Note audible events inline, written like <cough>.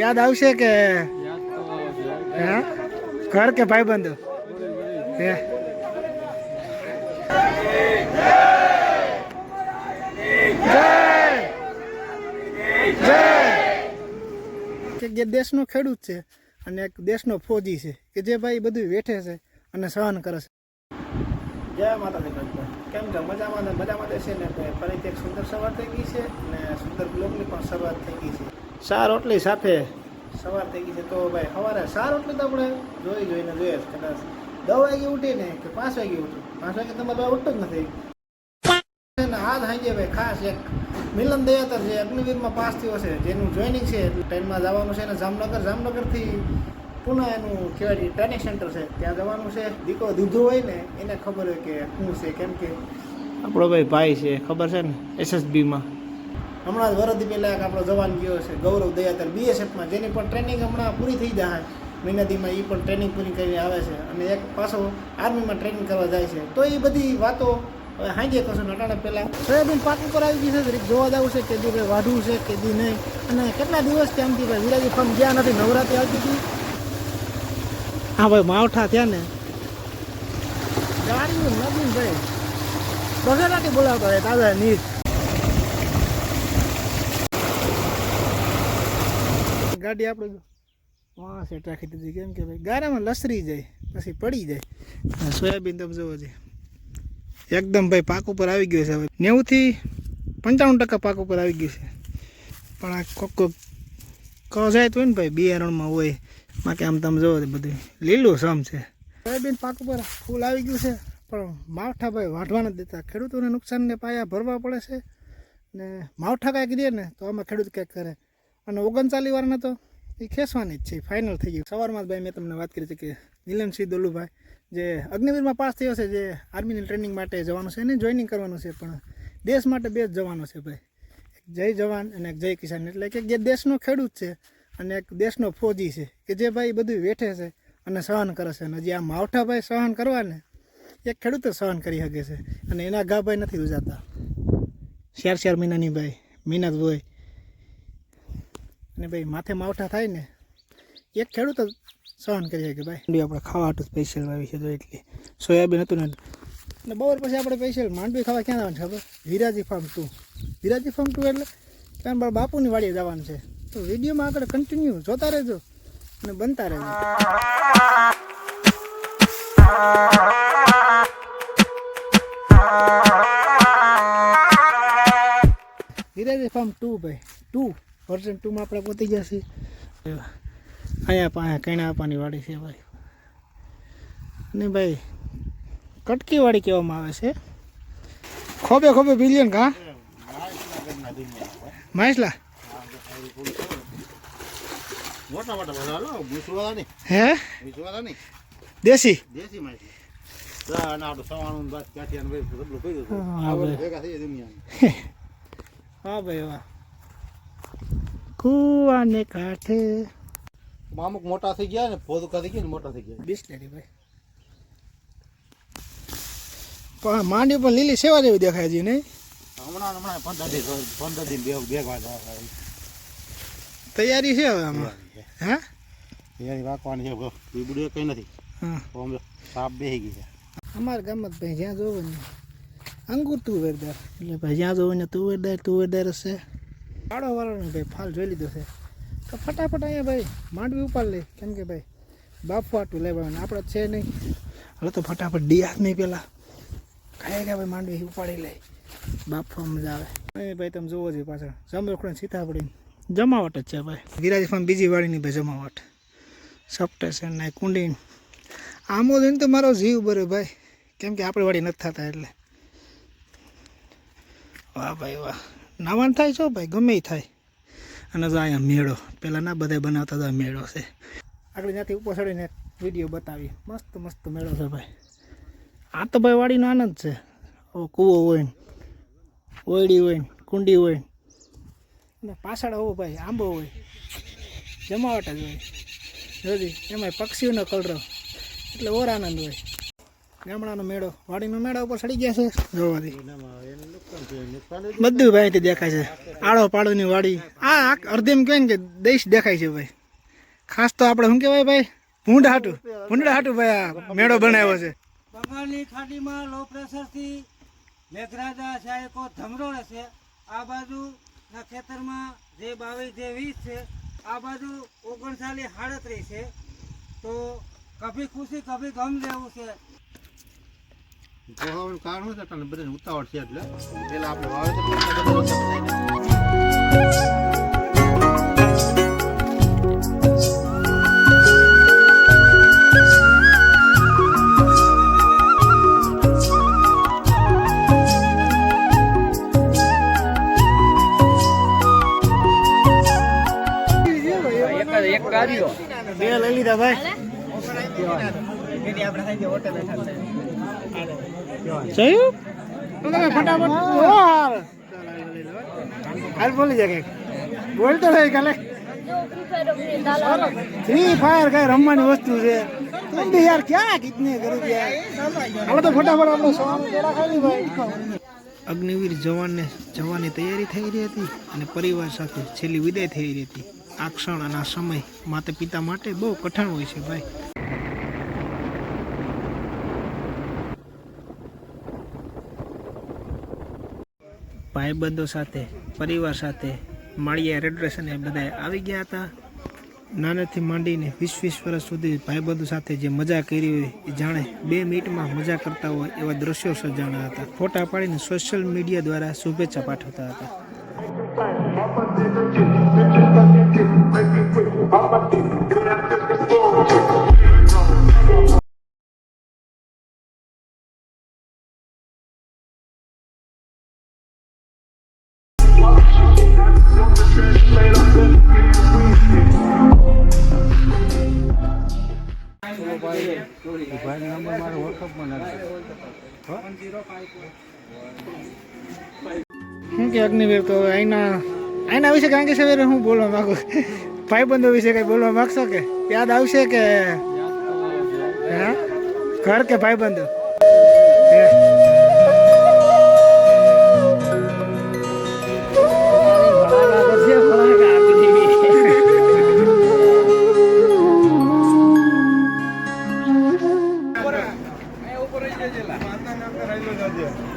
યાદ આવશે કે હે? ઘર કે ભાઈબંધો? હે? કે દેશનો ખેડૂત છે અને એક દેશનો ફોજી છે કે જે ભાઈ બધું વેઠે છે અને સહન કરે છે. જય માતાજી કેમ છો મજામાં મજામાં છે ને ફરીથી એક સુંદર સવાર થઈ ગઈ છે અને સુંદર બ્લોગની પણ શરૂઆત થઈ ગઈ છે. ચાર રોટલી સાથે સવાર થઈ ગઈ છે. તો ભાઈ સવારે ચાર રોટલી તો આપણે જોઈ જોઈને જોઈએ કદાચ દસ વાગે ઉઠીને કે પાંચ વાગે ઉઠું પાંચ વાગે તમારે ભાઈ ઉઠતું જ નથી. ને હાથ હાંજે ભાઈ ખાસ એક મિલન દયાતર છે, અગ્નિવીરમાં પાસ થયો છે. જેનું જોઈનિંગ છે ટ્રેનમાં જવાનું છે ને જામનગર, જામનગરથી પુનઃ એનું કહેવાય ટ્રેનિંગ સેન્ટર છે. ત્યાં જવાનું છે. દીકરો દીધો હોય ને, એને ખબર હોય કે શું છે, કેમ કે આપણો ભાઈ ભાઈ છે, ખબર છે ને? એસએસબીમાં હમણાં જ વરદી પહેલાં એક આપણો જવાન ગયો છે ગૌરવ દયાતર બીએસએફમાં જેની પણ ટ્રેનિંગ હમણાં પૂરી થઈ જાય. મહિનાદીમાં એ પણ ટ્રેનિંગ પૂરી કરીને આવે છે અને એક પાછો આર્મીમાં ટ્રેનિંગ કરવા જાય છે. તો એ બધી વાતો હવે હાંજે કરશો નટાણે પહેલાં. સોયાબીન પાક ઉપર આવી ગઈ છે રીત જોવા જવું છે કે દી ભાઈ વાઢવું છે કે દી નહીં. અને કેટલા દિવસ તેમથી ભાઈ વિરાજી ફાર્મ ગયા નથી નવરાત્રી આવતી હતી? હા ભાઈ માવઠા થયા ને. ગાડીનું નવીન ભાઈ. બગેરાથી બોલાવતો હોય તાજા નીર. ગાડી આપણે વાં સેટ રાખી દીધી. કેમ કે ભાઈ, ગારામાં લસરી જાય, પછી પડી જાય. સોયાબીન તમે જોવો છે એકદમ ભાઈ પાક ઉપર આવી ગયો છે હવે. નેવુંથી પંચાણું ટકા પાક ઉપર આવી ગયું છે. પણ આ કોક કોક કહો જાય તો ને ભાઈ બિયારણમાં હોય. બાકી આમ તમે જોવો બધું લીલું સમ છે. સોયાબીન પાક ઉપર ફૂલ આવી ગયું છે, પણ માવઠા ભાઈ વાઢવા નથી દેતા. ખેડૂતોને નુકસાનને પાયા ભરવા પડે છે. ને માવઠા કાંઈક દે ને તો આમાં ખેડૂત કંઈક કરે. અને ઓગણચાલીસ વારના તો એ ખેંચવાની જ છે ફાઇનલ થઈ ગયું. સવારમાં જ ભાઈ મેં તમને વાત કરી છે કે નીલમસિંહ દોલુભાઈ જે અગ્નિવીરમાં પાસ થયો છે, જે આર્મીની ટ્રેનિંગ માટે જવાનું છે એને જોઈનિંગ કરવાનું છે, પણ દેશ માટે બે જ જવાનો છે ભાઈ. એક જય જવાન અને એક જય કિસાન, એટલે કે જે દેશનો ખેડૂત છે અને એક દેશનો ફોજી છે, કે જે ભાઈ બધું વેઠે છે અને સહન કરે છે. અને જે આ માવઠા ભાઈ સહન કરવાને, એક ખેડૂત સહન કરી શકે છે. અને એના ગા ભાઈ નથી ઉજાતા. ચાર ચાર મહિનાની ભાઈ, મહેનત હોય અને ભાઈ માથે માવઠા થાય ને, એક ખેડૂત જ સહન કરી શકે ભાઈ. આપણે ખાવા હતું સ્પેશિયલ આવી છે તો એટલી. સોયાબીન હતું ને એટલે બપોર પછી આપણે સ્પેશિયલ માંડવી ખાવા ક્યાં જવાનું છે ખબર? Viraji farm two Viraji farm two એટલે ત્યાં મારા બાપુની વાડીએ જવાનું છે. તો વિડીયોમાં આગળ કન્ટિન્યુ જોતા રહેજો અને બનતા રહેજો. વિરાજી ફાર્મ ટુ ભાઈ ટુ વર્ઝન ટુમાં આપણે પહોંચી ગયા છીએ અહીંયા પાસે કૈણા આપવાની વાડી છે ભાઈ. અને ભાઈ કટકી વાડી કહેવામાં આવે છે. ખોબે ખોબે બિલિયન કા? નહીં હે? દેશી? દેશી દુનિયા <laughs> હા ભાઈ વાહ. કુવાને કાંઠે. અમુક મોટા થઈ ગયા ને ભોદકા થઈ ગયા ને મોટા થઈ ગયા. બિસ્લેરી ભાઈ. પણ માંડી પણ લીલી સેવા જેવી દેખાય છે નહીં હમણાં હમણાં પંદર દિન પંદર દિન બે ભેગા તૈયારી છે હવે હમણાં હા? તૈયારી રાખવાની છે બીબડું કઈ નથી. હા. સાપ બેસી ગઈ છે. અમારા ગામમાં ભાઈ જ્યાં જોવો ને અંગુર તુવેરદાર. એટલે ભાઈ જ્યાં જોવો ને તુવેરદાર તુવેરદાર જ છે વાળો વાળો ભાઈ ફાલ જોઈ લીધો છે. તો ફટાફટ અહીંયા ભાઈ માંડવી ઉપાડ લે. કેમ કે ભાઈ બાપુ આટલું લેવાનું આપણે છે નહીં. હવે તો ફટાફટ ડિયાસ નહીં પેલા. ખાઈ ગયા ભાઈ માંડવી ઉપાડી લે. બાફવા મજા આવે. એ ભાઈ તમે જોવો છો પાછળ. જમરોખડે સીતાપડી જમાવટ જ છે ભાઈ. વિરાજ ફાર્મ બીજી વાળીની ભાઈ જમાવટ. સપ્ટેશન ને કુંડી આમો જોઈને તો મારો જીવ બરે ભાઈ. કેમ કે આપણે વાળી નથી થતા એટલે. વાહ ભાઈ વાહ. નાવાન થાય છો ભાઈ? ગમે થાય. અને જો અહીંયા મેળો. પહેલાં ના બધા બનાવતા હતા મેળો છે. આગળ ત્યાંથી ઉપર ચડીને વીડિયો બતાવી. મસ્ત મસ્ત મેળો છે ભાઈ. આ તો ભાઈ વાડીનો આનંદ છે. ઓ કૂવો હોય ને, ઓયડી હોય ને, કુંડી હોય ને. પાછળ હોવો ભાઈ, આંબો હોય. જમાવટ જ હોય. જોજી એમાંય પક્ષીઓનો કલરો એટલે ઓર આનંદ હોય. ગામડાનો મેળો વાડીનો મેળા ઉપર સડી ગયા છે જોવાથી. બધું ભાઈ દેખાય છે. આળો પાડોની વાડી. આ અડધેમ કહે ને કે દેશ દેખાય છે ભાઈ. ખાસ તો આપણે શું કહેવાય ભાઈ? ભૂંડ હાટું ભૂંડા હાટું ભાઈ આ મેળો બનાવ્યો છે. બંગાળની ખાડીમાં લો પ્રેશરથી મેઘરાજા સાયકો ધમરોળે છે આ બાજુના ખેતરમાં જે બાવીસ જે વીસ છે આ બાજુ ઓગણચાલીસ સાડત્રીસ છે. તો કભી ખુશી કભી ગમ જેવું છે. ગોહાવાનું કારણ હોય તને બધાને ઉતાવળ છે એટલે પેલા આપણે વાવેતર. બે લઈ લીધા ભાઈ. જોયું ફટાફટ બોલી જાય બોલ તો લઈ કાલે ફ્રી ફાયર કઈ રમવાની વસ્તુ છે તું બી યાર ક્યાં કિતની કરી હાલો તો ફટાફટ આપણે સોવાનું ખાલી ભાઈ અગ્નિવીર જવાનને જવાની તૈયારી થઈ રહી હતી અને પરિવાર સાથે છેલ્લી વિદાય થઈ રહી હતી. આ ક્ષણ અને આ સમય માતા પિતા માટે બહુ કઠણ હોય છે ભાઈ. ભાઈબંધો સાથે, પરિવાર સાથે માળિયા એ બધા આવી ગયા હતા. નાનેથી માંડીને વીસ વીસ વર્ષ સુધી ભાઈબંધો સાથે જે મજા કરી હોય એ જાણે બે મિનિટમાં મજા કરતા હોય એવા દ્રશ્યો સર્જાણા હતા. ફોટા પાડીને સોશિયલ મીડિયા દ્વારા શુભેચ્છા પાઠવતા હતા. શું કે અગ્નિવીર તો અહીંના અહીંના વિશે કારણ કે સવારે હું બોલવા માંગુ. ભાઈબંધો વિશે કંઈ બોલવા માંગશો કે? યાદ આવશે કે હે? ઘર કે ભાઈબંધો? છે